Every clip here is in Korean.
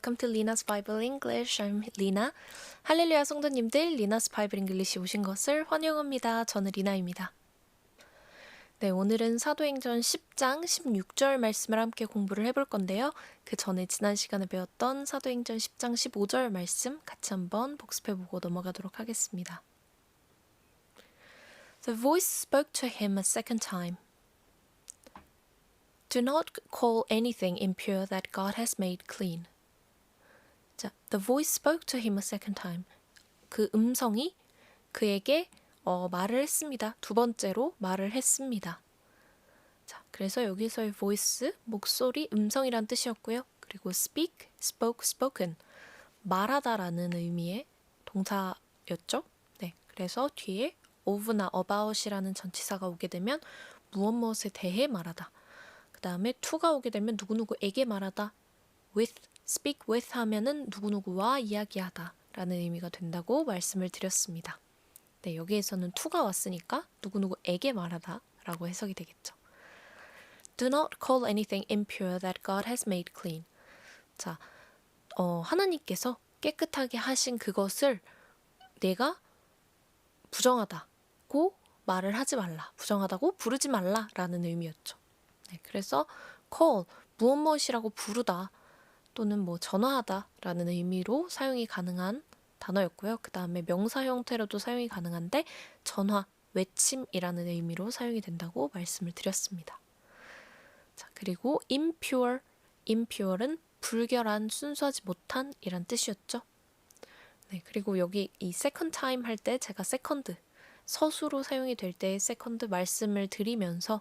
welcome to Lina's Bible English. I'm Lina. 할렐루야 성도님들, Lina's Bible English 오신 것을 환영합니다. 저는 리나입니다. 네, 오늘은 사도행전 10장 16절 말씀을 함께 공부를 해볼 건데요. 그 전에 지난 시간에 배웠던 사도행전 10장 15절 말씀 같이 한번 복습해보고 넘어가도록 하겠습니다. The voice spoke to him a second time. Do not call anything impure that God has made clean. 자, the voice spoke to him a second time. 그 음성이 그에게 어, 말을 했습니다. 두 번째로 말을 했습니다. 자, 그래서 여기서의 voice, 목소리, 음성이란 뜻이었고요. 그리고 speak, spoke, spoken, 말하다라는 의미의 동사였죠. 네, 그래서 뒤에 of나 about이라는 전치사가 오게 되면 무엇 무엇에 대해 말하다. 그 다음에 to가 오게 되면 누구누구에게 말하다. with, speak with 하면은 누구누구와 이야기하다 라는 의미가 된다고 말씀을 드렸습니다. 네, 여기에서는 to가 왔으니까 누구누구에게 말하다 라고 해석이 되겠죠. Do not call anything impure that God has made clean. 자, 어, 하나님께서 깨끗하게 하신 그것을 내가 부정하다고 말을 하지 말라. 부정하다고 부르지 말라 라는 의미였죠. 네, 그래서 call 무엇 무엇이라고 부르다 또는 뭐 전화하다라는 의미로 사용이 가능한 단어였고요. 그 다음에 명사 형태로도 사용이 가능한데 전화, 외침이라는 의미로 사용이 된다고 말씀을 드렸습니다. 자, 그리고 impure, impure는 불결한, 순수하지 못한 이란 뜻이었죠. 네, 그리고 여기 이 second time 할 때 제가 second 서수로 사용이 될때 second 말씀을 드리면서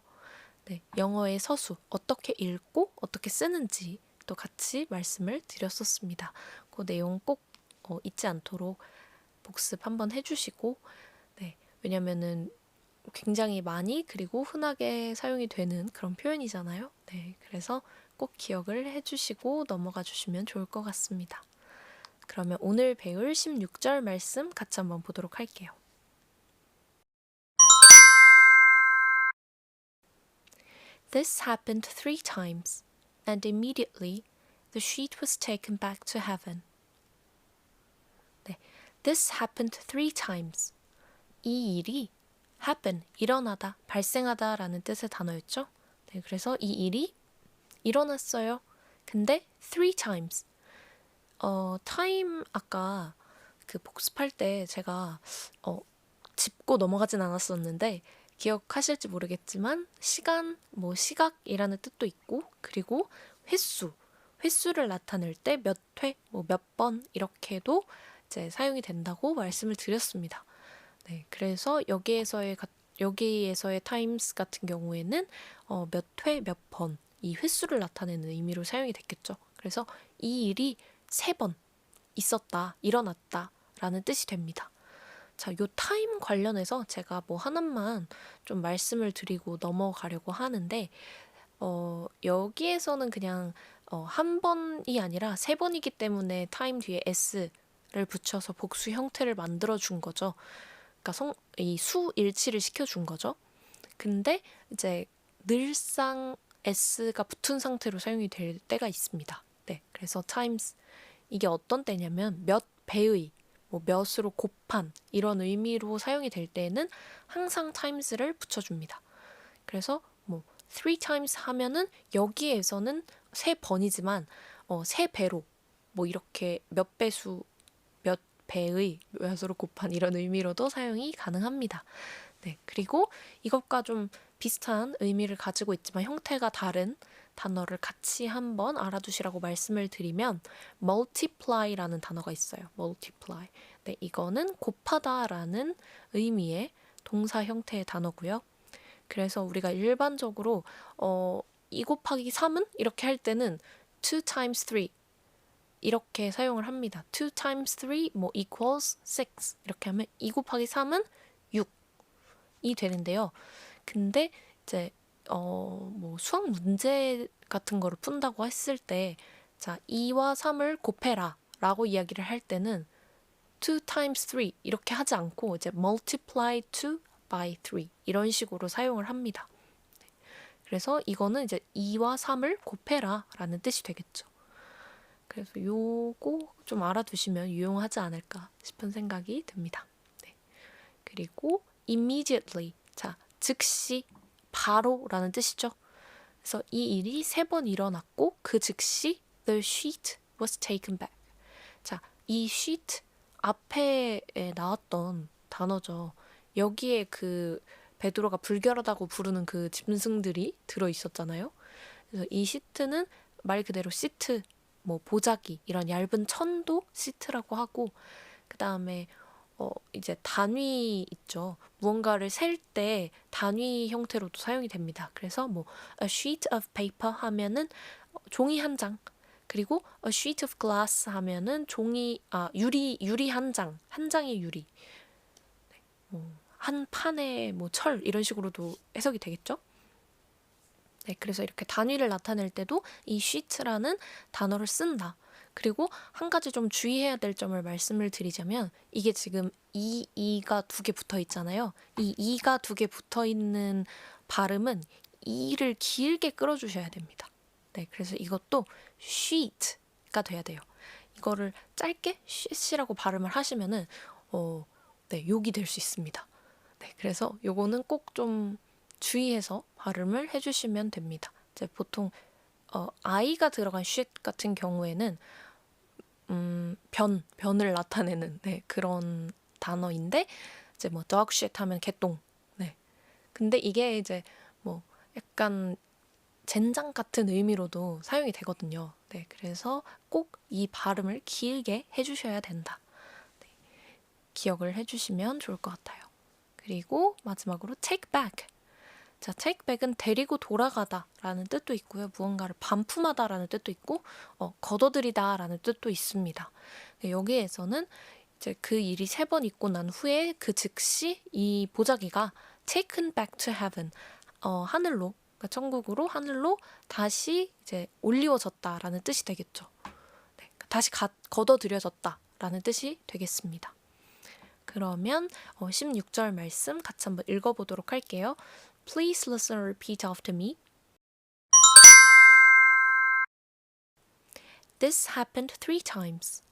네, 영어의 서수 어떻게 읽고 어떻게 쓰는지 또 같이 말씀을 드렸었습니다. 그 내용 꼭 어, 잊지 않도록 복습 한번 해주시고 네, 왜냐면은 굉장히 많이 그리고 흔하게 사용이 되는 그런 표현이잖아요. 네, 그래서 꼭 기억을 해주시고 넘어가 주시면 좋을 것 같습니다. 그러면 오늘 배울 16절 말씀 같이 한번 보도록 할게요. This happened three times, and immediately the sheet was taken back to heaven. 네, this happened three times. 이 일이 happen, 일어나다, 발생하다 라는 뜻의 단어였죠. 네, 그래서 이 일이 일어났어요. 근데 three times. 어, time 아까 그 복습할 때 제가 어, 짚고 넘어가진 않았었는데 기억하실지 모르겠지만 시간, 뭐 시각이라는 뜻도 있고 그리고 횟수, 횟수를 나타낼 때 몇 회, 뭐 몇 번 이렇게도 이제 사용이 된다고 말씀을 드렸습니다. 네, 그래서 여기에서의 여기에서의 times 같은 경우에는 어, 몇 회, 몇 번 이 횟수를 나타내는 의미로 사용이 됐겠죠. 그래서 이 일이 세 번 있었다, 일어났다라는 뜻이 됩니다. 자, 요 타임 관련해서 제가 뭐 하나만 좀 말씀을 드리고 넘어가려고 하는데, 어, 여기에서는 그냥 어, 한 번이 아니라 세 번이기 때문에 타임 뒤에 s를 붙여서 복수 형태를 만들어 준 거죠. 그러니까 성, 이 수 일치를 시켜 준 거죠. 근데 이제 늘상 s가 붙은 상태로 사용이 될 때가 있습니다. 네, 그래서 times 이게 어떤 때냐면 몇 배의 뭐 몇으로 곱한 이런 의미로 사용이 될 때에는 항상 times를 붙여줍니다. 그래서 뭐 three times 하면은 여기에서는 세 번이지만 어, 세 배로 뭐 이렇게 몇 배수 몇 배의 몇으로 곱한 이런 의미로도 사용이 가능합니다. 네, 그리고 이것과 좀 비슷한 의미를 가지고 있지만 형태가 다른 단어를 같이 한번 알아두시라고 말씀을 드리면 multiply라는 단어가 있어요. multiply. 네, 이거는 곱하다라는 의미의 동사 형태의 단어고요. 그래서 우리가 일반적으로 어, 2 곱하기 3은 이렇게 할 때는 2 times 3 이렇게 사용을 합니다. 2 times 3 뭐 equals 6 이렇게 하면 2 곱하기 3은 6이 되는데요. 근데 이제 어, 뭐 수학 문제 같은 거를 푼다고 했을 때, 자, 2와 3을 곱해라 라고 이야기를 할 때는 2 times 3 이렇게 하지 않고 이제 multiply 2 by 3 이런 식으로 사용을 합니다. 그래서 이거는 이제 2와 3을 곱해라 라는 뜻이 되겠죠. 그래서 요거 좀 알아두시면 유용하지 않을까 싶은 생각이 듭니다. 네. 그리고 immediately. 자, 즉시 바로라는 뜻이죠. 그래서 이 일이 세 번 일어났고 그 즉시 the sheet was taken back. 자, 이 sheet 앞에 나왔던 단어죠. 여기에 그 베드로가 불결하다고 부르는 그 짐승들이 들어 있었잖아요. 그래서 이 시트는 말 그대로 시트, 뭐 보자기 이런 얇은 천도 시트라고 하고 그 다음에 어 이제 단위 있죠. 무언가를 셀 때 단위 형태로도 사용이 됩니다. 그래서 뭐 a sheet of paper 하면은 종이 한 장. 그리고 a sheet of glass 하면은 종이 아 유리 유리 한 장, 한 장의 유리. 네, 뭐한 판의 뭐 철 이런 식으로도 해석이 되겠죠? 네, 그래서 이렇게 단위를 나타낼 때도 이 sheet라는 단어를 쓴다. 그리고 한 가지 좀 주의해야 될 점을 말씀을 드리자면 이게 지금 이 이가 두 개 붙어 있잖아요. 이 이가 두 개 붙어 있는 발음은 이를 길게 끌어 주셔야 됩니다. 네, 그래서 이것도 sheet가 돼야 돼요. 이거를 짧게 sheet이라고 발음을 하시면은 어, 네, 욕이 될 수 있습니다. 네, 그래서 요거는 꼭 좀 주의해서 발음을 해주시면 됩니다. 이제 보통 어, 아이가 들어간 sheet 같은 경우에는 음, 변, 변을 나타내는 네, 그런 단어인데 이제 뭐 dog shit 하면 개똥. 네. 근데 이게 이제 뭐 약간 젠장 같은 의미로도 사용이 되거든요. 네, 그래서 꼭 이 발음을 길게 해주셔야 된다. 네, 기억을 해주시면 좋을 것 같아요. 그리고 마지막으로 take back. 자, back은 데리고 돌아가다라는 뜻도 있고요. 무언가를 반품하다라는 뜻도 있고, 어, 걷어들이다라는 뜻도 있습니다. 네, 여기에서는 이제 그 일이 세 번 있고 난 후에 그 즉시 이 보자기가 taken back to heaven, 어, 하늘로 그러니까 천국으로 하늘로 다시 이제 올리워졌다라는 뜻이 되겠죠. 네, 다시 가, 걷어들여졌다라는 뜻이 되겠습니다. 그러면 어, 16절 말씀 같이 한번 읽어보도록 할게요. Please listen and repeat after me. This happened three times.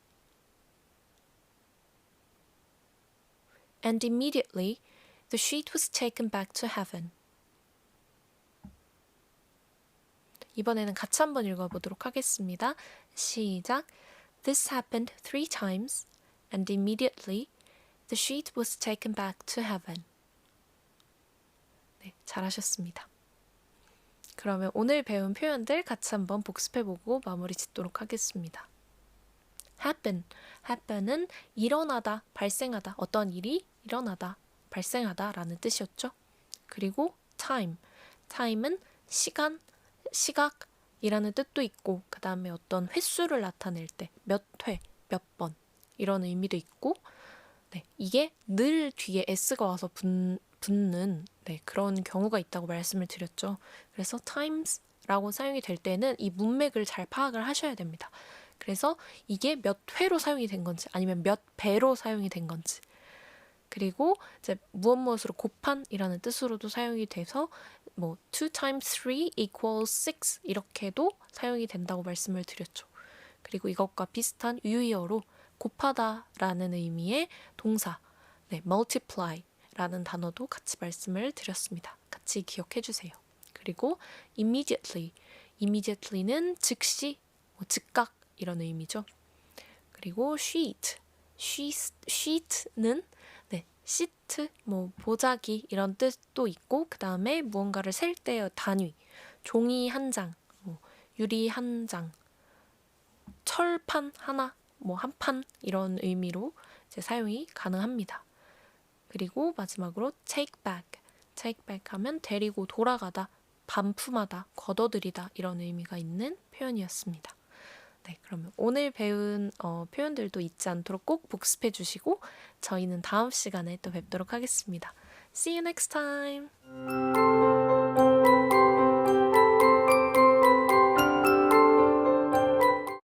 And immediately the sheet was taken back to heaven. 이번에는 같이 한번 읽어보도록 하겠습니다. 시작. This happened three times, and immediately the sheet was taken back to heaven. 네, 잘하셨습니다. 그러면 오늘 배운 표현들 같이 한번 복습해보고 마무리 짓도록 하겠습니다. happen, happen은 일어나다, 발생하다, 어떤 일이 일어나다, 발생하다 라는 뜻이었죠. 그리고 time, time은 시간, 시각 이라는 뜻도 있고 그 다음에 어떤 횟수를 나타낼 때 몇 회, 몇 번 이런 의미도 있고 네, 이게 늘 뒤에 s가 와서 붙, 붙는 네, 그런 경우가 있다고 말씀을 드렸죠. 그래서 times라고 사용이 될 때는 이 문맥을 잘 파악을 하셔야 됩니다. 그래서 이게 몇 회로 사용이 된 건지 아니면 몇 배로 사용이 된 건지 그리고 이제 무엇 무엇으로 곱한이라는 뜻으로도 사용이 돼서 뭐 2 times 3 equals 6 이렇게도 사용이 된다고 말씀을 드렸죠. 그리고 이것과 비슷한 유의어로 곱하다라는 의미의 동사 네, multiply 라는 단어도 같이 말씀을 드렸습니다. 같이 기억해 주세요. 그리고 immediately, immediately는 즉시, 뭐 즉각 이런 의미죠. 그리고 sheet, sheet, sheet는 시트, 뭐 보자기 이런 뜻도 있고 그 다음에 무언가를 셀 때의 단위, 종이 한 장, 뭐 유리 한 장, 철판 하나, 뭐 한 판 이런 의미로 이제 사용이 가능합니다. 그리고 마지막으로 take back, take back 하면 데리고 돌아가다, 반품하다, 걷어들이다 이런 의미가 있는 표현이었습니다. 네, 그러면 오늘 배운 어, 표현들도 잊지 않도록 꼭 복습해 주시고 저희는 다음 시간에 또 뵙도록 하겠습니다. See you next time.